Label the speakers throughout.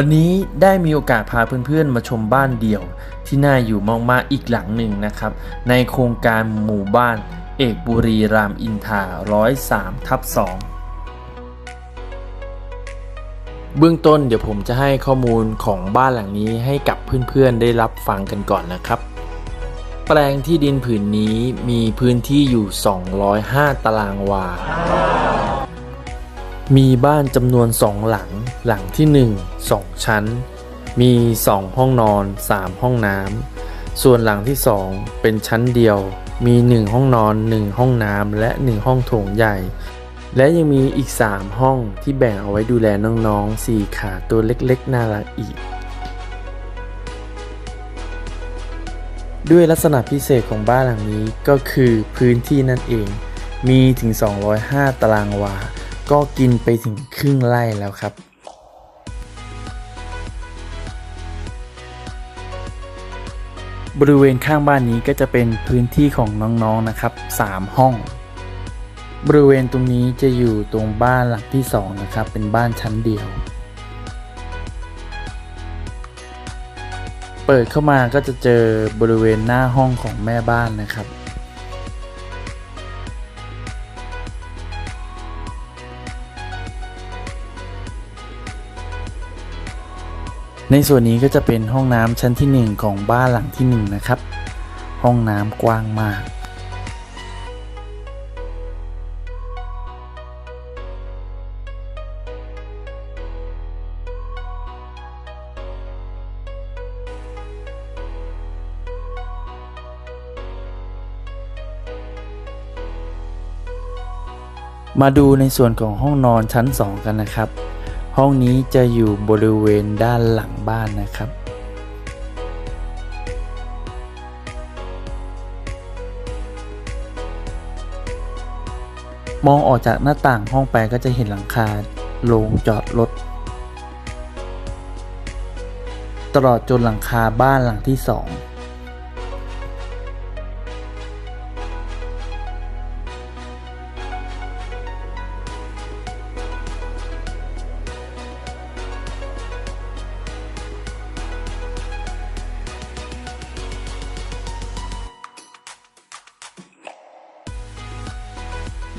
Speaker 1: วันนี้ได้มีโอกาสพาเพื่อนๆ มาชมบ้านเดี่ยว ที่น่าอยู่มากๆอีกหลังหนึ่งนะครับ ในโครงการหมู่บ้าน เอกบุรีรามอินทรา103ทับ2เบื้องต้นเดี๋ยวผมจะให้ข้อมูลของบ้านหลังนี้ให้กับเพื่อนๆ ได้รับฟังกันก่อนนะครับ แปลงที่ดินผืนนี้มีพื้นที่อยู่ 205 ตารางวา มีบ้านจำนวนสองหลัง หลังที่ 1 2 ชั้น มี 2 ห้องนอน 3 ห้องน้ำ ส่วนหลังที่ 2 เป็นชั้นเดียว มี 1 ห้องนอน 1 ห้องน้ำ และ 1 ห้องโถงใหญ่ และยังมีอีก 3 ห้องที่แบ่งเอาไว้ดูแลน้องๆ 4 ขาตัวเล็กๆ น่ารักอีก ด้วยลักษณะพิเศษของบ้านหลังนี้ก็คือพื้นที่นั่นเอง มีถึง 205 ตารางวา ก็กินไปถึงครึ่งไร่แล้วครับบริเวณข้างบ้านนี้ก็จะเป็นพื้นที่ของน้องๆนะครับ 3 ห้อง บริเวณตรงนี้จะอยู่ตรงบ้านหลังที่ 2 นะครับ เป็นบ้านชั้นเดียว เปิดเข้ามาก็จะเจอบริเวณหน้าห้องของแม่บ้านนะครับ ในส่วนนี้ก็จะเป็นห้องน้ำชั้นที่ 1 ของบ้านหลังที่ 1 นะครับ ห้องน้ำกว้างมาก มาดูในส่วนของห้องนอนชั้น 2 กันนะครับ ห้องนี้จะอยู่บริเวณด้านหลังบ้านนะครับ มองออกจากหน้าต่างห้องไปก็จะเห็นหลังคาโรงจอดรถ ตลอดจนหลังคาบ้านหลังที่สอง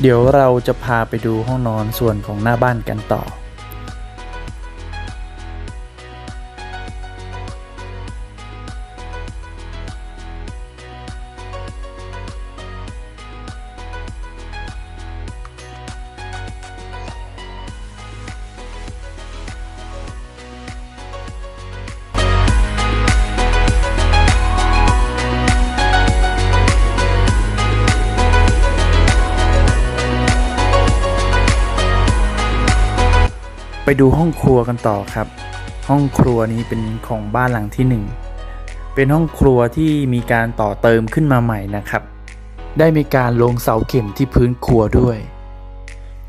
Speaker 1: เดี๋ยวเราจะพาไปดูห้องนอนส่วนของหน้าบ้านกันต่อ ไปดูห้องครัวกันต่อครับ ห้องครัวนี้เป็นของบ้านหลังที่หนึ่งเป็นห้องครัวที่มีการต่อเติมขึ้นมาใหม่นะครับ ได้มีการลงเสาเข็มที่พื้นครัวด้วย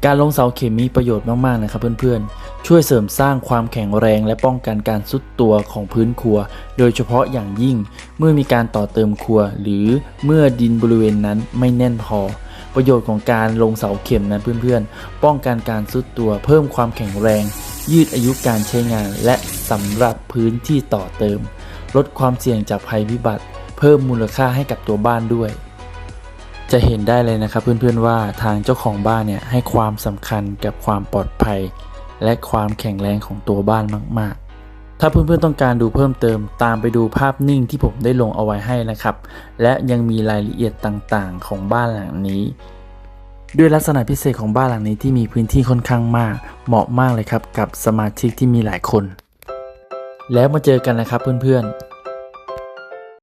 Speaker 1: การลงเสาเข็มมีประโยชน์มากๆนะครับเพื่อนๆ ช่วยเสริมสร้างความแข็งแรงและป้องกันการซุดตัวของพื้นครัว โดยเฉพาะอย่างยิ่งเมื่อมีการต่อเติมครัว หรือเมื่อดินบริเวณนั้นไม่แน่นพอ ประโยชน์ของการลงเสาเข็มนั้นเพื่อนๆ ป้องกันการซุดตัวเพิ่มความแข็งแรง ยืดอายุการใช้งาน และสำหรับพื้นที่ต่อเติม ลดความเสี่ยงจากภัยพิบัติ เพิ่มมูลค่าให้กับตัวบ้านด้วย จะเห็นได้เลยนะครับเพื่อนๆว่าทางเจ้าของบ้านเนี่ยให้ความสำคัญกับความปลอดภัย และความแข็งแรงของตัวบ้านมาก ถ้าเพื่อนๆต้องการดูเพิ่มเติมตามไปดูภาพนิ่งที่ผมได้ลงเอาไว้ให้นะครับ และยังมีรายละเอียดต่างๆ ของบ้านหลังนี้ ด้วยลักษณะพิเศษของบ้านหลังนี้ที่มีพื้นที่ค่อนข้างมาก เหมาะมากเลยครับกับสมาชิกที่มีหลายคน แล้วมาเจอกันนะครับเพื่อนๆ